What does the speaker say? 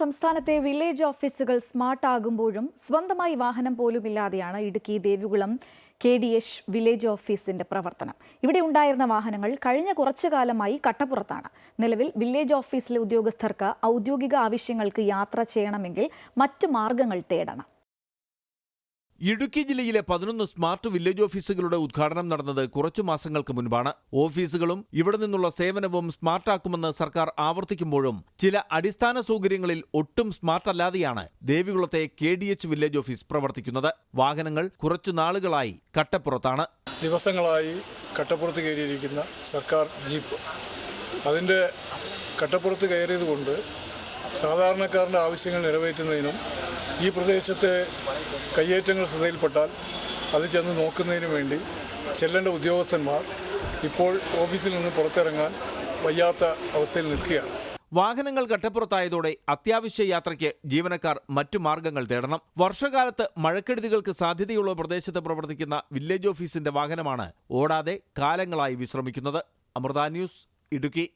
സംസ്ഥാനത്തെ വില്ലേജ് ഓഫീസുകൾ സ്മാർട്ട് ആകുമ്പോഴും സ്വന്തമായി വാഹനം പോലുമില്ലാതെയാണ് Idukki Devikulam K D H village ഓഫീസിന്റെ പ്രവർത്തനം. ഇവിടെ ഉണ്ടായിരുന്ന വാഹനങ്ങൾ കഴിഞ്ഞ കുറച്ചു കാലമായി കട്ടപ്പുറത്താണ്. നിലവിൽ വില്ലേജ് ഓഫീസിലെ ഉദ്യോഗസ്ഥർക്ക് ഔദ്യോഗിക ആവശ്യങ്ങൾക്ക് യാത്ര ചെയ്യണമെങ്കിൽ മറ്റു മാർഗങ്ങൾ തേടണം. ഇടുക്കി ജില്ലയിലെ പതിനൊന്ന് സ്മാർട്ട് വില്ലേജ് ഓഫീസുകളുടെ ഉദ്ഘാടനം നടന്നത് കുറച്ചു മാസങ്ങൾക്ക് മുൻപാണ്. ഓഫീസുകളും ഇവിടെ നിന്നുള്ള സേവനവും സ്മാർട്ടാക്കുമെന്ന് സർക്കാർ ആവർത്തിക്കുമ്പോഴും ചില അടിസ്ഥാന സൗകര്യങ്ങളിൽ ഒട്ടും സ്മാർട്ട് അല്ലാതെയാണ് ദേവികുളത്തെ K D H village office പ്രവർത്തിക്കുന്നത്. വാഹനങ്ങൾ കുറച്ചു നാളുകളായി കട്ടപ്പുറത്താണ്. ദിവസങ്ങളായി കട്ടപ്പുറത്ത് കയറിയിരിക്കുന്ന സർക്കാർ ജീപ്പ്. അതിന്റെ കട്ടപ്പുറത്ത് കയറിയതുകൊണ്ട് സാധാരണക്കാരന്റെ ആവശ്യങ്ങൾ നിറവേറ്റുന്നതിനും ഈ പ്രദേശത്തെ കയ്യേറ്റങ്ങൾ ശ്രദ്ധയിൽപ്പെട്ടാൽ അത് ചെന്ന് നോക്കുന്നതിന് വേണ്ടി ചെല്ലേണ്ട ഉദ്യോഗസ്ഥന്മാർ ഇപ്പോൾ ഓഫീസിൽ നിന്ന് പുറത്തിറങ്ങാൻ വയ്യാത്ത അവസ്ഥയിൽ നിൽക്കുകയാണ്. വാഹനങ്ങൾ കട്ടപ്പുറത്തായതോടെ അത്യാവശ്യ യാത്രയ്ക്ക് ജീവനക്കാർ മറ്റു മാർഗങ്ങൾ തേടണം. വർഷകാലത്ത് മഴക്കെടുതികൾക്ക് സാധ്യതയുള്ള പ്രദേശത്ത് പ്രവർത്തിക്കുന്ന വില്ലേജ് ഓഫീസിന്റെ വാഹനമാണ് ഓടാതെ കാലങ്ങളായി വിശ്രമിക്കുന്നത്. അമൃത ന്യൂസ് ഇടുക്കി.